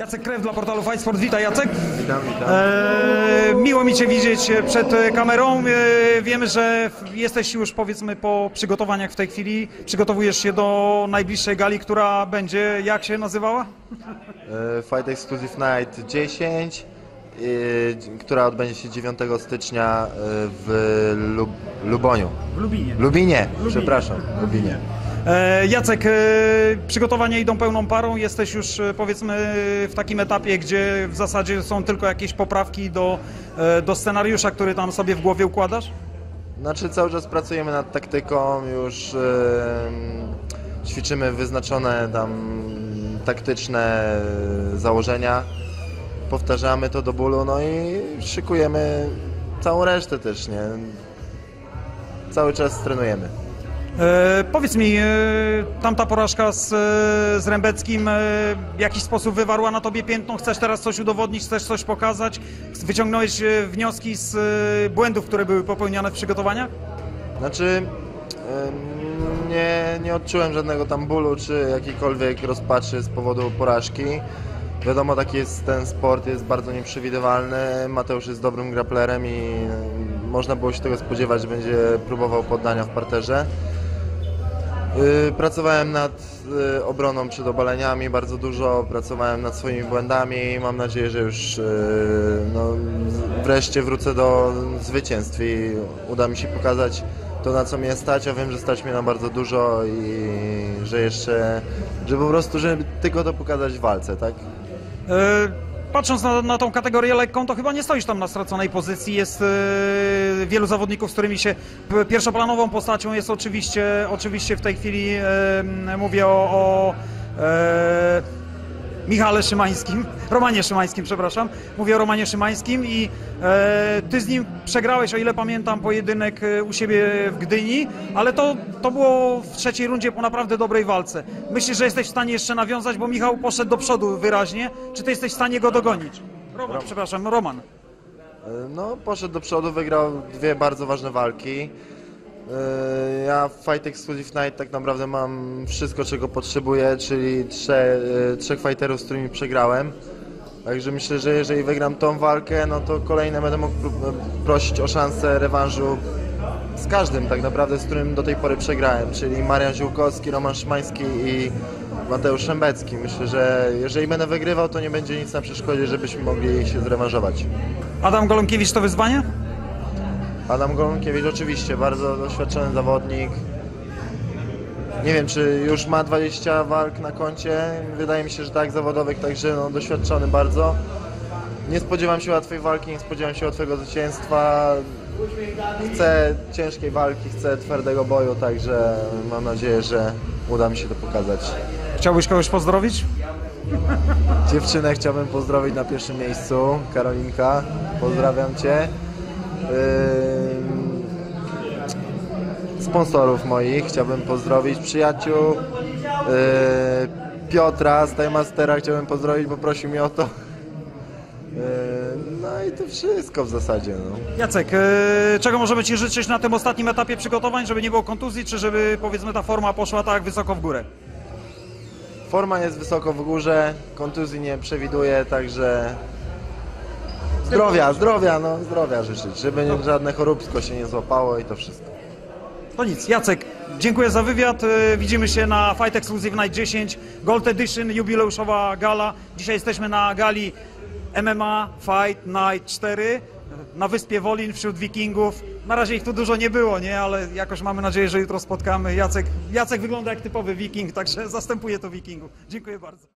Jacek Krew dla portalu Fight Sport. Witaj Jacek. Witam, witam. E, miło mi Cię widzieć przed e, kamerą. E, wiemy, że jesteś już powiedzmy po przygotowaniach w tej chwili. Przygotowujesz się do najbliższej gali, która będzie, jak się nazywała? E, Fight Exclusive Night 10, e, która odbędzie się 9 stycznia e, w Lub Luboniu. W Lubinie. Lubinie, przepraszam, Lubinie. E, Jacek, e, przygotowania idą pełną parą. Jesteś już e, powiedzmy w takim etapie, gdzie w zasadzie są tylko jakieś poprawki do, do scenariusza, który tam sobie w głowie układasz? Znaczy cały czas pracujemy nad taktyką, już e, ćwiczymy wyznaczone tam taktyczne założenia, powtarzamy to do bólu, no i szykujemy całą resztę też, nie? Cały czas trenujemy. E, powiedz mi, e, tamta porażka z, e, z Rębeckim e, w jakiś sposób wywarła na tobie piętno? Chcesz teraz coś udowodnić, chcesz coś pokazać? Wyciągnąłeś e, wnioski z e, błędów, które były popełniane w przygotowaniach? Znaczy, em, nie, nie odczułem żadnego tam bólu czy jakiejkolwiek rozpaczy z powodu porażki. Wiadomo, taki jest ten sport, jest bardzo nieprzewidywalny. Mateusz jest dobrym grapplerem i można było się tego spodziewać, że będzie próbował poddania w parterze. Y, Pracowałem nad y, obroną przed obaleniami bardzo dużo, pracowałem nad swoimi błędami. Mam nadzieję, że już y, no, wreszcie wrócę do zwycięstw i uda mi się pokazać to, na co mnie stać. Ja wiem, że stać mnie na bardzo dużo i że jeszcze, że po prostu, żeby tylko to pokazać w walce, tak? E, Patrząc na, na tą kategorię lekką, to chyba nie stoisz tam na straconej pozycji. Jest e, wielu zawodników, z którymi się pierwszoplanową postacią jest oczywiście, oczywiście w tej chwili m, mówię o, o e, Michale Szymańskim, Romanie Szymańskim, przepraszam. Mówię o Romanie Szymańskim i e, ty z nim przegrałeś, o ile pamiętam, pojedynek e, u siebie w Gdyni, ale to, to było w trzeciej rundzie po naprawdę dobrej walce. Myślisz, że jesteś w stanie jeszcze nawiązać, bo Michał poszedł do przodu wyraźnie. Czy ty jesteś w stanie go dogonić? Roman, przepraszam, Roman. Y, No, poszedł do przodu, wygrał dwie bardzo ważne walki. Y, Ja w Fight Exclusive Night tak naprawdę mam wszystko, czego potrzebuję, czyli trze, y, trzech fighterów, z którymi przegrałem. Także myślę, że jeżeli wygram tą walkę, no to kolejne będę mógł pró- prosić o szansę rewanżu z każdym tak naprawdę, z którym do tej pory przegrałem, czyli Marian Ziółkowski, Roman Szymański i Mateusz Szembecki. Myślę, że jeżeli będę wygrywał, to nie będzie nic na przeszkodzie, żebyśmy mogli się zrewanżować. Adam Golonkiewicz to wyzwanie? Adam Golonkiewicz oczywiście, bardzo doświadczony zawodnik. Nie wiem, czy już ma 20 walk na koncie. Wydaje mi się, że tak, zawodowych, także no, doświadczony bardzo. Nie spodziewam się łatwej walki, nie spodziewam się łatwego zwycięstwa. Chcę ciężkiej walki, chcę twardego boju, także mam nadzieję, że uda mi się to pokazać. Chciałbyś kogoś pozdrowić? Dziewczynę chciałbym pozdrowić na pierwszym miejscu, Karolinka, pozdrawiam Cię. Ym, Sponsorów moich chciałbym pozdrowić, przyjaciół, yy, Piotra z Time Mastera chciałbym pozdrowić, bo prosił mnie o to. Yy, No i to wszystko w zasadzie. No. Jacek, e, czego możemy Ci życzyć na tym ostatnim etapie przygotowań, żeby nie było kontuzji, czy żeby powiedzmy ta forma poszła tak wysoko w górę? Forma jest wysoko w górze, kontuzji nie przewiduję, także zdrowia, zdrowia, no zdrowia życzyć, żeby żadne choróbsko się nie złapało i to wszystko. To nic, Jacek, dziękuję za wywiad. E, Widzimy się na Fight Exclusive Night 10, Gold Edition, jubileuszowa gala. Dzisiaj jesteśmy na gali MMA Fight Night 4 na wyspie Wolin wśród wikingów. Na razie ich tu dużo nie było, nie? Ale jakoś mamy nadzieję, że jutro spotkamy. Jacek, Jacek wygląda jak typowy wiking, także zastępuje to wikingów. Dziękuję bardzo.